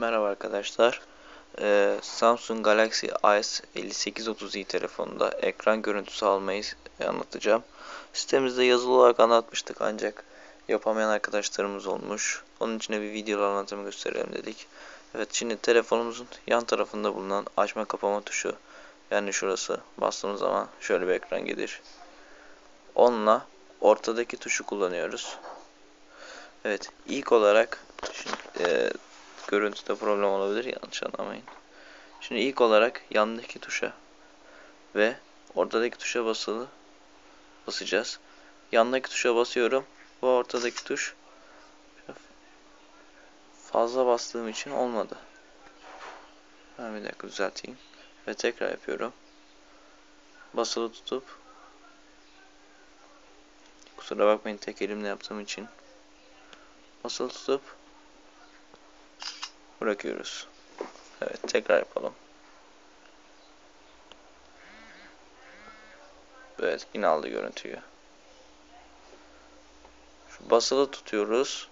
Merhaba arkadaşlar. Ee, Samsung Galaxy S5830i telefonunda ekran görüntüsü almayı anlatacağım. Sitemizde yazılı olarak anlatmıştık ancak yapamayan arkadaşlarımız olmuş. Onun için de bir video anlatımı gösterelim dedik. Evet şimdi telefonumuzun yan tarafında bulunan açma kapama tuşu yani şurası bastığımız zaman şöyle bir ekran gelir. Onunla ortadaki tuşu kullanıyoruz. Evet ilk olarak şimdi, e, görüntüde problem olabilir yanlış anlamayın. Şimdi ilk olarak yandaki tuşa ve ortadaki tuşa basılı basacağız. Yandaki tuşa basıyorum. Bu ortadaki tuş fazla bastığım için olmadı. Ben bir dakika düzelteyim. Ve tekrar yapıyorum. Basılı tutup kusura bakmayın tek elimle yaptığım için basılı tutup bırakıyoruz. Evet tekrar yapalım. Evet yine aldı görüntüyü. Şu basılı tutuyoruz.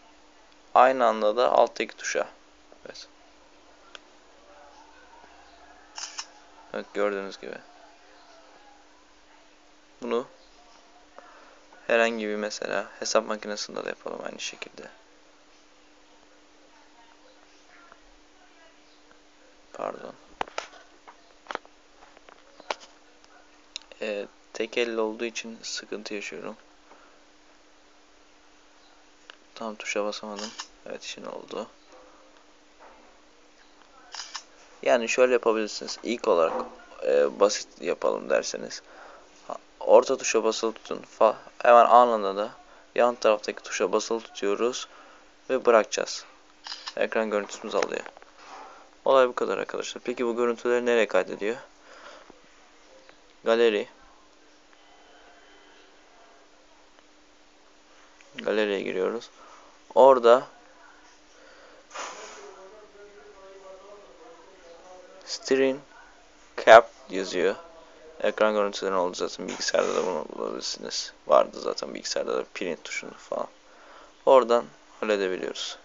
Aynı anda da alttaki tuşa. Evet. Evet gördüğünüz gibi. Bunu herhangi bir mesela hesap makinesinde de yapalım aynı şekilde. Pardon. Ee, tek elle olduğu için sıkıntı yaşıyorum. Tam tuşa basamadım. Evet şimdi oldu. Yani şöyle yapabilirsiniz. İlk olarak e, basit yapalım derseniz. Orta tuşa basılı tutun. Fa hemen anında da yan taraftaki tuşa basılı tutuyoruz. Ve bırakacağız. Ekran görüntüsümüz alıyor. Olay bu kadar arkadaşlar. Peki bu görüntüleri nereye kaydediyor? Galeri. Galeriye giriyoruz. Orada Steering Cap yazıyor. Ekran görüntüleri oldu zaten bilgisayarda da bunu bulabilirsiniz. Vardı zaten bilgisayarda da print tuşunu falan. Oradan halledebiliyoruz.